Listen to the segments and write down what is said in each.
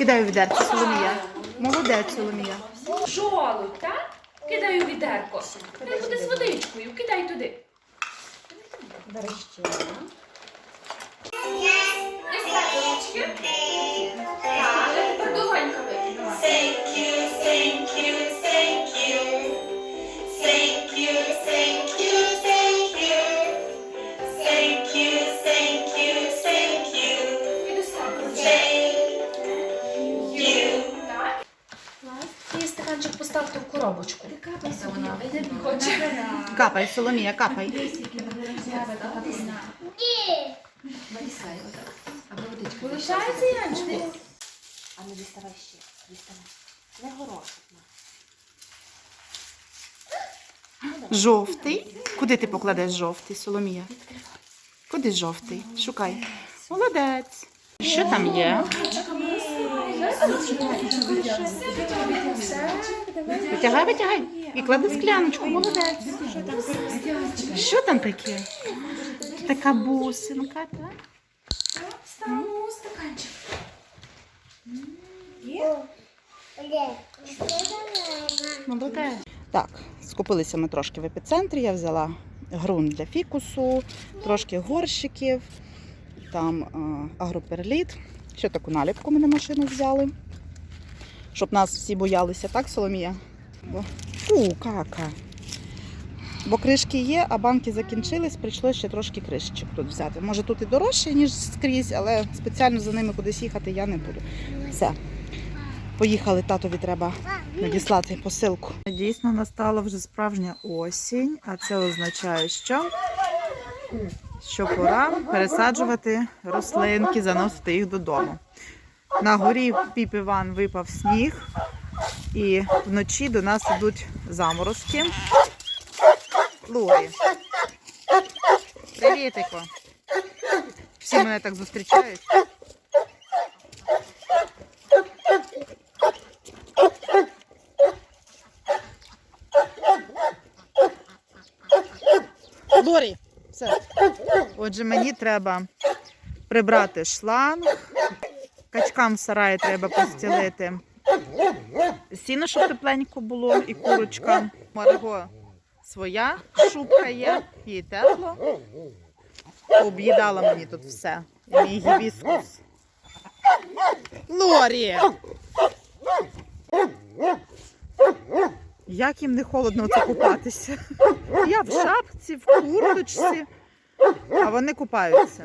Кидаю відерце, Соломія. Молодець, Соломія. Жолудь, так? Кидаю відерко. Хай буде з водичкою, кидай туди. Десять ручки. Так, тепер долоньками. Хоче. Капай, Соломія, капай. Вирісай отак. Аби водичку. Лишається Янчику? А не діставай ще. Діставай. Не горошок. Жовтий. Куди ти покладеш жовтий, Соломія? Куди жовтий? Шукай. Молодець. Що там є? Витягай, витягай. І клади скляночку, молодець. Що там таке? Така бусинка, так? Так, скупилися ми трошки в епіцентрі. Я взяла ґрунт для фікусу, трошки горщиків, там е, агроперліт. Ще таку наліпку ми на машину взяли. Щоб нас всі боялися, так, Соломія? Бо... Кака. Бо кришки є, а банки закінчились, прийшлося ще трошки кришечок тут взяти. Може тут і дорожче, ніж скрізь, але спеціально за ними кудись їхати я не буду. Все. Поїхали, татові треба надіслати посилку. Дійсно настала вже справжня осінь, а це означає, що, що пора пересаджувати рослинки, заносити їх додому. На горі піп Іван випав сніг, і вночі до нас йдуть заморозки. Лорі. Привітико. Всі мене так зустрічають. Лорі, все. Отже, мені треба прибрати шланг. Качкам в сараї треба постілити. Сіно, щоб тепленько було, і курочка. Марго своя шубка є, їй тепло. Об'їдала мені тут все. І мій гібіскус. Лорі! Як їм не холодно оце купатися? Я в шапці, в курточці, а вони купаються.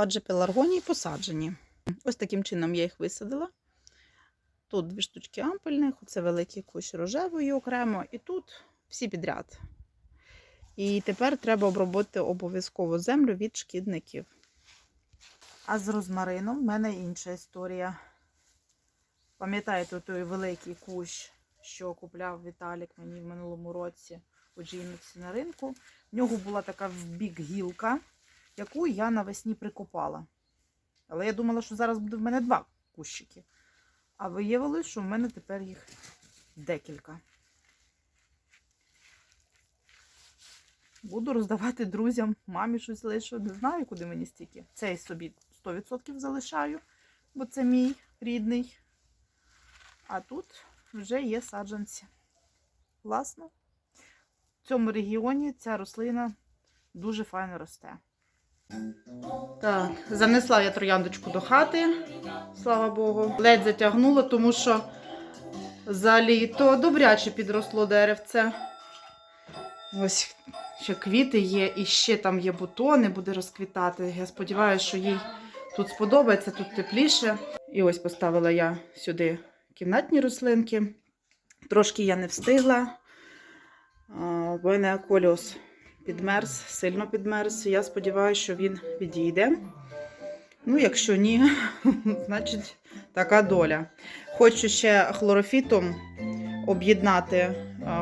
Отже, пеларгонії посаджені. Ось таким чином я їх висадила. Тут дві штучки ампельних, це великий кущ рожевої окремо, і тут всі підряд. І тепер треба обробити обов'язково землю від шкідників. А з розмарином в мене інша історія. Пам'ятаєте той великий кущ, що купляв Віталік мені в минулому році у Джійниці на ринку. В нього була така в бік гілка, яку я навесні прикопала. Але я думала, що зараз буде в мене два кущики. А виявилось, що в мене тепер їх декілька. Буду роздавати друзям, мамі щось лишу. Не знаю, куди мені стільки. Цей собі 100% залишаю, бо це мій рідний. А тут вже є саджанці. Класно. В цьому регіоні ця рослина дуже файно росте. Так, занесла я трояндочку до хати, слава Богу. Ледь затягнула, тому що за літо добряче підросло деревце. Ось ще квіти є, і ще там є бутони, буде розквітати. Я сподіваюся, що їй тут сподобається, тут тепліше. І ось поставила я сюди кімнатні рослинки. Трошки я не встигла. Мене коліос підмерз, сильно підмерз. Я сподіваюся, що він відійде. Ну, якщо ні, значить така доля. Хочу ще хлорофітом об'єднати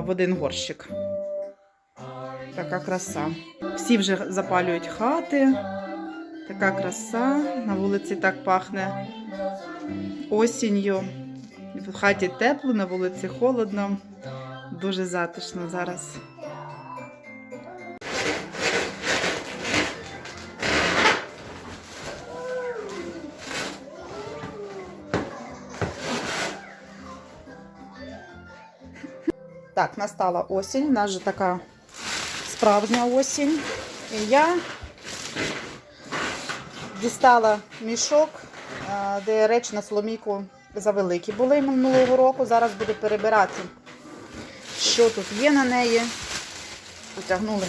в один горщик. Така краса. Всі вже запалюють хати. Така краса. На вулиці так пахне осінню. В хаті тепло, на вулиці холодно. Дуже затишно зараз. Так, настала осінь. У нас же така справжня осінь. І я дістала мішок, де речі на соломійку завеликі були минулого року. Зараз буду перебирати, що тут є на неї. Потягнули.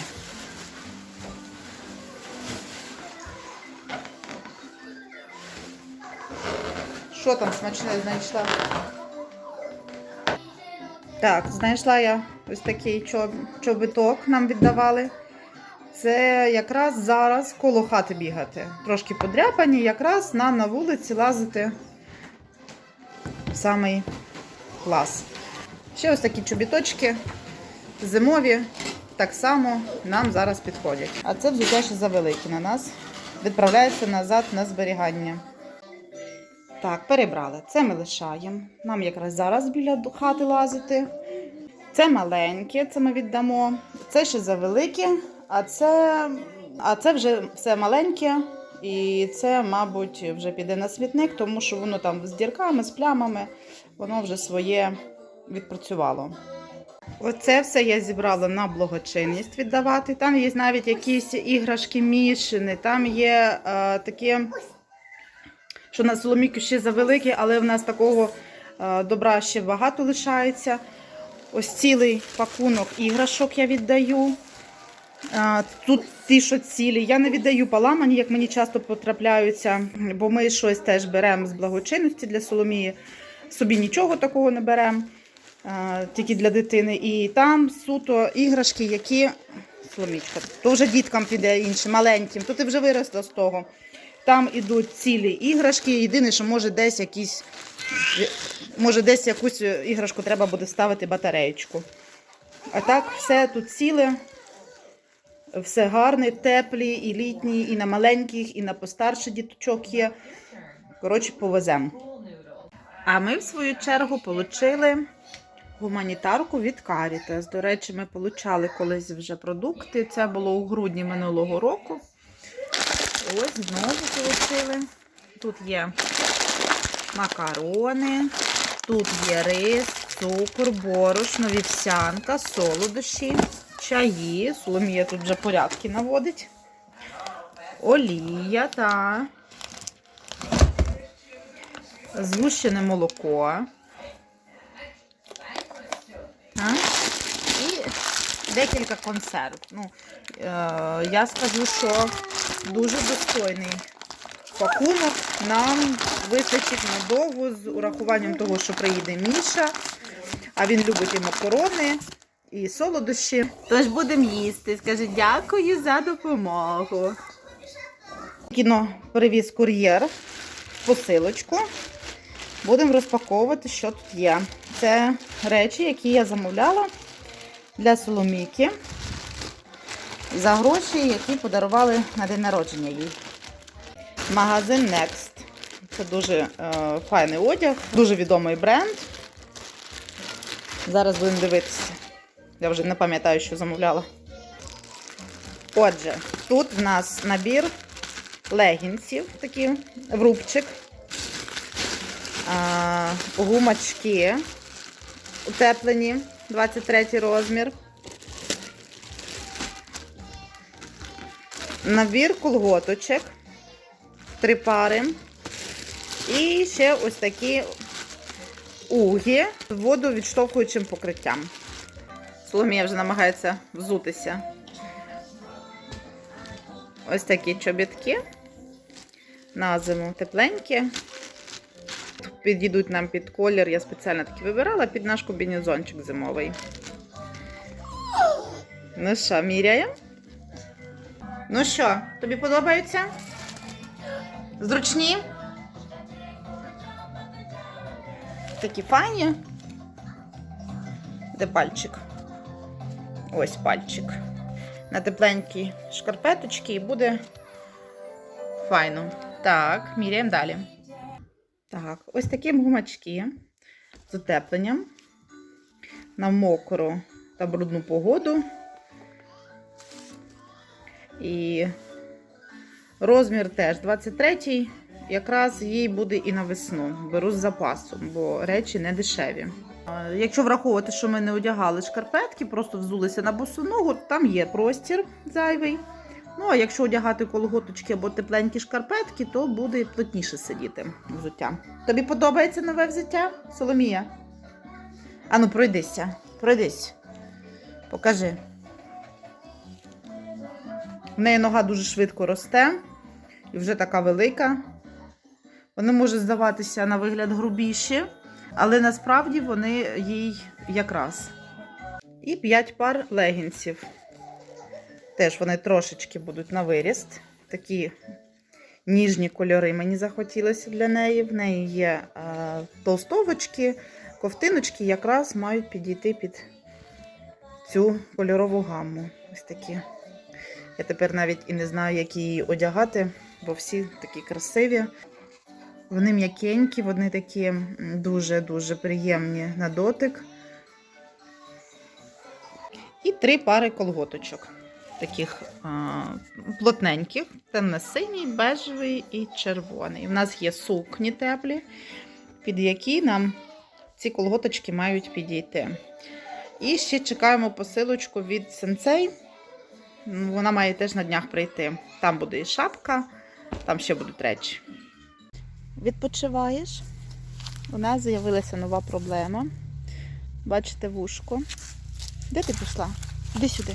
Що там смачне знайшла? Так, знайшла я ось такий чоб- чобіток нам віддавали. Це якраз зараз коло хати бігати. Трошки подряпані, якраз нам на вулиці лазити в самий клас. Ще ось такі чобіточки зимові, так само нам зараз підходять. А це взуття ще завеликі на нас. Відправляється назад на зберігання. Так, перебрали. Це ми лишаємо. Нам якраз зараз біля хати лазити. Це маленьке, це ми віддамо. Це ще завелике, а це, а це вже все маленьке. І це, мабуть, вже піде на смітник, тому що воно там з дірками, з плямами, воно вже своє відпрацювало. Оце все я зібрала на благочинність віддавати. Там є навіть якісь іграшки мішини, там є е, такі що на соломіку ще завеликі, але в нас такого е, добра ще багато лишається. Ось цілий пакунок іграшок я віддаю. Е, Тут ті, що цілі. Я не віддаю поламані, як мені часто потрапляються, бо ми щось теж беремо з благочинності для Соломії. Собі нічого такого не беремо, е, тільки для дитини. І там суто іграшки, які. Соломічка, то вже діткам піде іншим, маленьким, то ти вже виросла з того. Там ідуть цілі іграшки. Єдине, що може десь якісь, може десь якусь іграшку треба буде ставити батареєчку. А так, все тут ціле, все гарне, теплі, і літні, і на маленьких, і на постарших діточок є. Коротше, повеземо. А ми, в свою чергу, отримали гуманітарку від Caritas. До речі, ми отримали колись вже продукти. Це було у грудні минулого року. Ось знову отримали. Тут є макарони, тут є рис, цукор, борошно, вівсянка, солодощі, чаї. Соломія тут вже порядки наводить. Олія та згущене молоко. А? Декілька консерв. Ну, е, я скажу, що дуже достойний пакунок. Нам вистачить надовго з урахуванням того, що приїде Міша. А він любить і макарони, і солодощі. Тож будемо їсти. Скажи дякую за допомогу. Кіно привіз кур'єр посилочку. Будемо розпаковувати, що тут є. Це речі, які я замовляла для Соломійки за гроші, які подарували на день народження їй. Магазин Next. Це дуже е, файний одяг, дуже відомий бренд. Зараз будемо дивитися. Я вже не пам'ятаю, що замовляла. Отже, тут в нас набір легінсів, такий в рубчик. А, гумачки утеплені, 23 розмір. Набір колготочок, три пари. І ще ось такі угі воду відштовхуючим покриттям. Соломія вже намагається взутися. Ось такі чобітки. На зиму тепленькі. Підійдуть нам під колір. Я спеціально такі вибирала під наш комбінезончик зимовий. Ну що, міряємо? Ну що, тобі подобаються? Зручні? Такі файні. Де пальчик? Ось пальчик. На тепленькі шкарпеточки і буде файно. Так, міряємо далі. Так, ось такі гумачки з утепленням на мокру та брудну погоду. І розмір теж 23-й. Якраз їй буде і на весну. Беру з запасом, бо речі не дешеві. Якщо враховувати, що ми не одягали шкарпетки, просто взулися на босу ногу, там є простір зайвий. Ну, а якщо одягати колготочки або тепленькі шкарпетки, то буде плотніше сидіти взуття. Тобі подобається нове взуття, Соломія? Ану, пройдися, пройдись. Покажи. В неї нога дуже швидко росте і вже така велика. Вони можуть здаватися на вигляд грубіші, але насправді вони їй якраз. І 5 пар легінсів. Теж вони трошечки будуть на виріст. Такі ніжні кольори мені захотілося для неї. В неї є толстовочки, ковтиночки якраз мають підійти під цю кольорову гамму. Ось такі. Я тепер навіть і не знаю, як її одягати, бо всі такі красиві. Вони м'якенькі, вони такі дуже-дуже приємні на дотик. І три пари колготочок. Таких а, плотненьких, темно-синій, бежевий і червоний. У нас є сукні теплі, під які нам ці колготочки мають підійти. І ще чекаємо посилочку від сенцей. Ну, Вона має теж на днях прийти. Там буде і шапка, там ще будуть речі. Відпочиваєш? У нас з'явилася нова проблема. Бачите вушко. Де ти пішла? Іди сюди.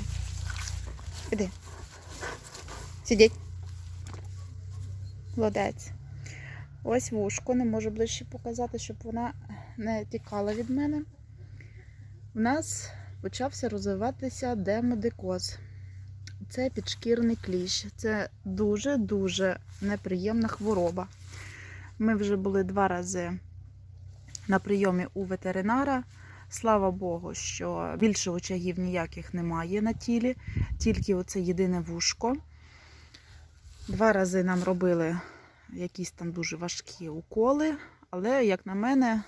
Іди. Сидіть. Молодець. Ось вушко, не можу ближче показати, щоб вона не тікала від мене. У нас почався розвиватися демодикоз. Це підшкірний кліщ. Це дуже-дуже неприємна хвороба. Ми вже були два рази на прийомі у ветеринара. Слава Богу, що більше очагів ніяких немає на тілі, тільки оце єдине вушко. Два рази нам робили якісь там дуже важкі уколи, але, як на мене,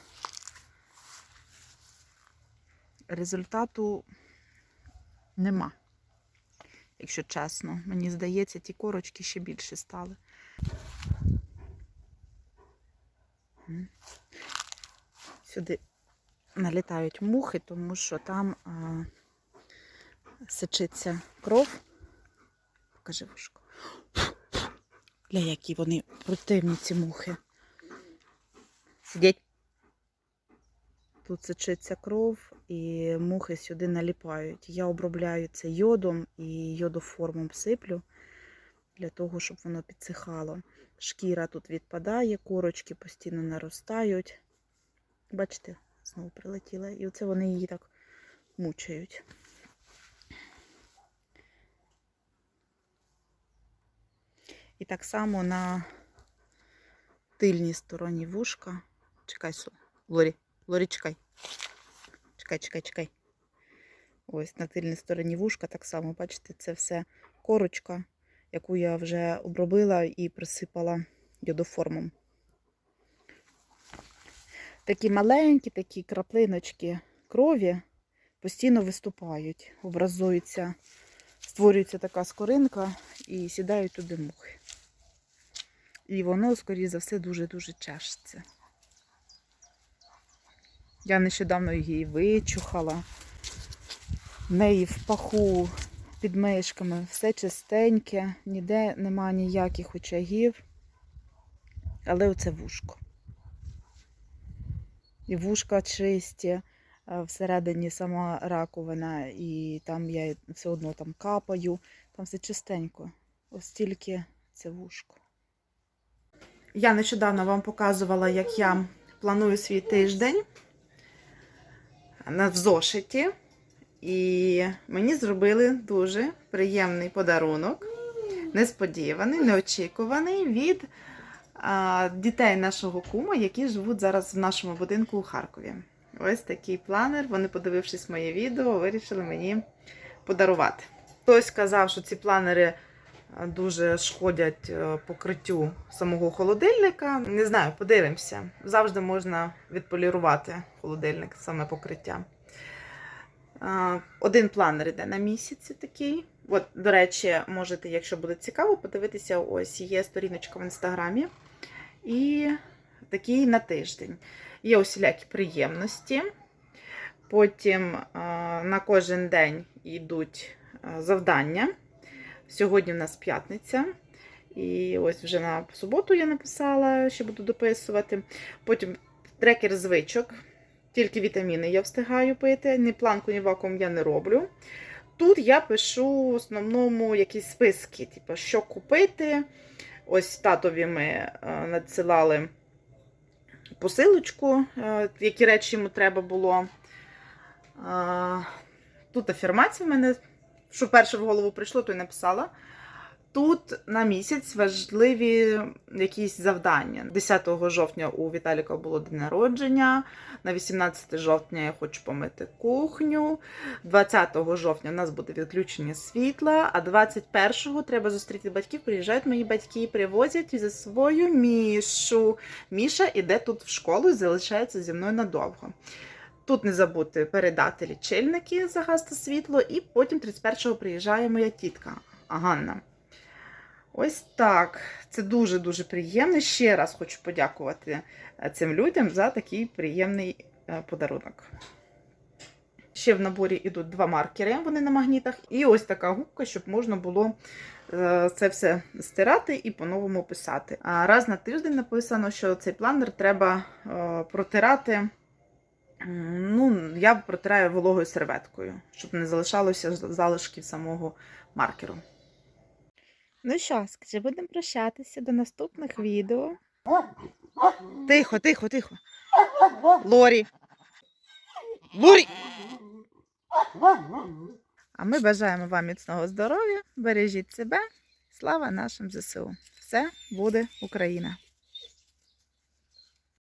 результату нема. Якщо чесно, мені здається, ті корочки ще більше стали. Сюди налітають мухи, тому що там а, сечиться кров. Покажи вушко. Для які вони противні ці мухи. Сидять. Тут сечиться кров, і мухи сюди наліпають. Я обробляю це йодом і йодоформом сиплю для того, щоб воно підсихало. Шкіра тут відпадає, корочки постійно наростають. Бачите, знову прилетіла. І оце вони її так мучають. І так само на тильній стороні вушка. Чекай, Лорі, Лорі, чекай. Чекай, чекай, чекай. Ось на тильній стороні вушка так само, бачите, це все корочка, яку я вже обробила і присипала йодоформом. Такі маленькі, такі краплиночки крові постійно виступають, образуються, створюється така скоринка і сідають туди мухи. І воно, скоріше за все, дуже-дуже чешеться. Я нещодавно її вичухала. В неї в паху під мишками все чистеньке, ніде нема ніяких очагів. Але оце вушко. І вушка чисті, всередині сама раковина, і там я все одно там капаю, там все чистенько. Ось тільки це вушко. Я нещодавно вам показувала, як я планую свій тиждень в зошиті. І мені зробили дуже приємний подарунок, несподіваний, неочікуваний від дітей нашого кума, які живуть зараз в нашому будинку у Харкові. Ось такий планер. Вони, подивившись моє відео, вирішили мені подарувати. Хтось казав, що ці планери дуже шкодять е, покриттю самого холодильника. Не знаю, подивимося. Завжди можна відполірувати холодильник, саме покриття. Один планер йде на місяці такий. От, до речі, можете, якщо буде цікаво, подивитися, ось є сторіночка в інстаграмі. І такий на тиждень. Є усілякі приємності. Потім а, на кожен день йдуть а, завдання. Сьогодні в нас п'ятниця. І ось вже на суботу я написала, що буду дописувати. Потім трекер звичок. Тільки вітаміни я встигаю пити, ні планку, ні вакуум я не роблю. Тут я пишу в основному якісь списки, типу, що купити. Ось татові ми е, надсилали посилочку, е, які речі йому треба було. Е, Тут афірмація в мене, що перше в голову прийшло, то й написала. Тут на місяць важливі якісь завдання. 10 жовтня у Віталіка було день народження. На 18 жовтня я хочу помити кухню. 20 жовтня у нас буде відключення світла, а 21-го треба зустріти батьків. Приїжджають мої батьки і привозять за свою мішу. Міша іде тут в школу і залишається зі мною надовго. Тут не забути передати лічильники за газ та світло, і потім 31-го приїжджає моя тітка Ганна. Ось так. Це дуже-дуже приємно. Ще раз хочу подякувати е, цим людям за такий приємний е, подарунок. Ще в наборі йдуть два маркери, вони на магнітах, і ось така губка, щоб можна було е, це все стирати і по-новому писати. А раз на тиждень написано, що цей планер треба протирати. Ну, я протираю вологою серветкою, щоб не залишалося залишків самого маркеру. Ну що, скажи, будемо прощатися до наступних відео. Тихо, тихо, тихо. Лорі. Лорі. А ми бажаємо вам міцного здоров'я, бережіть себе. Слава нашим ЗСУ. Все буде Україна!